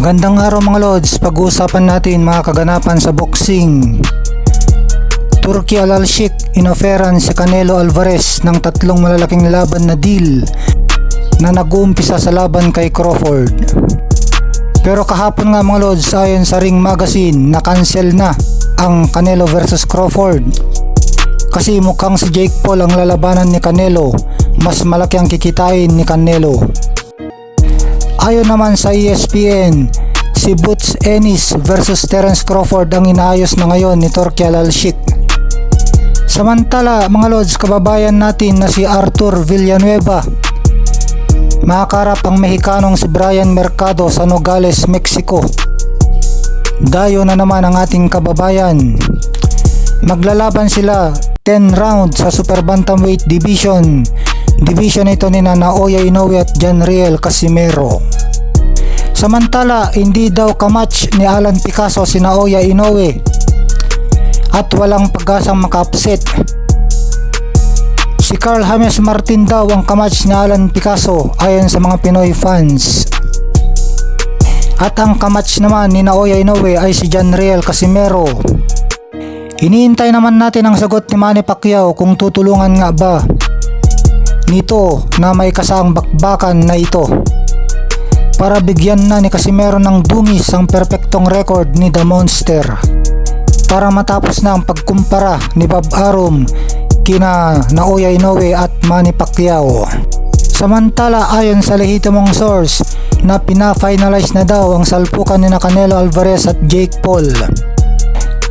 Magandang araw mga lods, pag-uusapan natin mga kaganapan sa boxing. Turkey Al Sheikh inoferan si Canelo Alvarez ng tatlong malalaking laban na deal na nag-uumpisa sa laban kay Crawford. Pero kahapon nga mga lods ayon sa Ring Magazine na cancel na ang Canelo versus Crawford. Kasi mukhang si Jake Paul ang lalabanan ni Canelo, mas malaki ang kikitain ni Canelo. Ayon naman sa ESPN, si Boots Ennis versus Terence Crawford ang inaayos na ngayon ni Turkey Al Sheikh. Samantala, mga lods, kababayan natin na si Arthur Villanueva. Makakarap ang Mexicanong si Brian Mercado sa Nogales, Mexico. Dayo na naman ang ating kababayan. Maglalaban sila 10 rounds sa Super Bantamweight Division. Division ito ni Naoya Inoue at John Riel Casimero. Samantala, hindi daw kamatch ni Alan Picasso si Naoya Inoue at walang pag-asang maka-upset. Si Carl James Martin daw ang kamatch ni Alan Picasso ayon sa mga Pinoy fans. At ang kamatch naman ni Naoya Inoue ay si John Riel Casimero. Iniintay naman natin ang sagot ni Manny Pacquiao kung tutulungan nga ba nito na may kasaang bakbakan na ito para bigyan na ni Casimero ng dungis ang perpektong record ni The Monster para matapos na ang pagkumpara ni Bob Arum kina Naoya Inoue at Manny Pacquiao. Samantala ayon sa lehitimong source na pina-finalize na daw ang salpukan ni Canelo Alvarez at Jake Paul.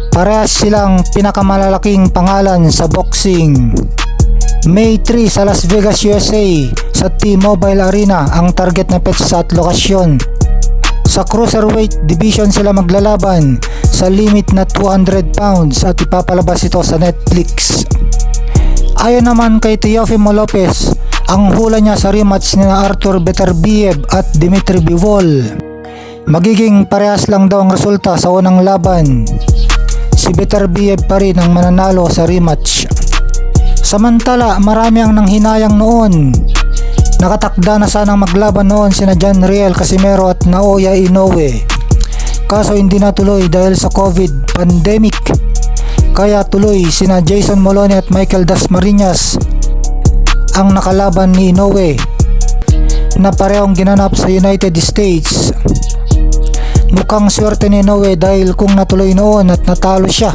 Parehas silang pinakamalalaking pangalan sa boxing. May 3 sa Las Vegas, USA sa T-Mobile Arena ang target na petsa at lokasyon. Sa Cruiserweight Division sila maglalaban sa limit na 200 pounds at ipapalabas ito sa Netflix. Ayon naman kay Teofimo Lopez, ang hula niya sa rematch ni Arthur Beterbiev at Dimitri Bivol. Magiging parehas lang daw ang resulta sa unang laban. Si Beterbiev pa rin ang mananalo sa rematch. Samantala, marami ang nanghinayang noon. Nakatakda na sanang maglaban noon sina John Riel Casimero at Naoya Inoue. Kaso hindi natuloy dahil sa COVID pandemic. Kaya tuloy sina Jason Moloney at Michael Dasmariñas ang nakalaban ni Inoue na parehong ginanap sa United States. Mukhang swerte ni Inoue dahil kung natuloy noon at natalo siya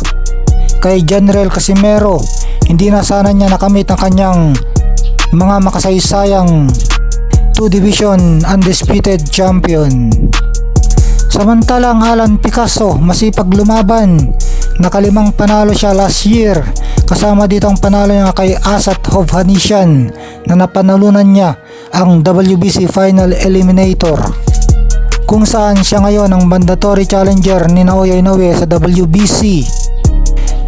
kay General Casimero hindi na sana niya nakamit ang kanyang mga makasaysayang 2 division undisputed champion. Samantalang Alan Picasso masipag lumaban. Nakalimang panalo siya last year. Kasama dito ang panalo niya kay Asat Hovhannisyan na napanalunan niya ang WBC Final Eliminator. Kung saan siya ngayon ang mandatory challenger ni Naoya Inoue sa WBC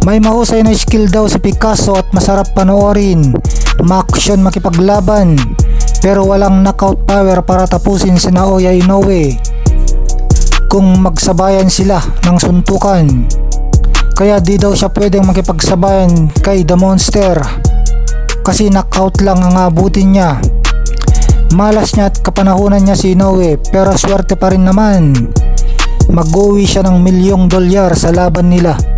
may mahusay na skill daw si Picasso at masarap panoorin. Maksyon makipaglaban pero walang knockout power para tapusin si Naoya Inoue kung magsabayan sila ng suntukan. Kaya di daw siya pwedeng makipagsabayan kay The Monster kasi knockout lang ang abutin niya. Malas niya at kapanahunan niya si Inoue pero swerte pa rin naman. Mag-uwi siya ng milyong dolyar sa laban nila.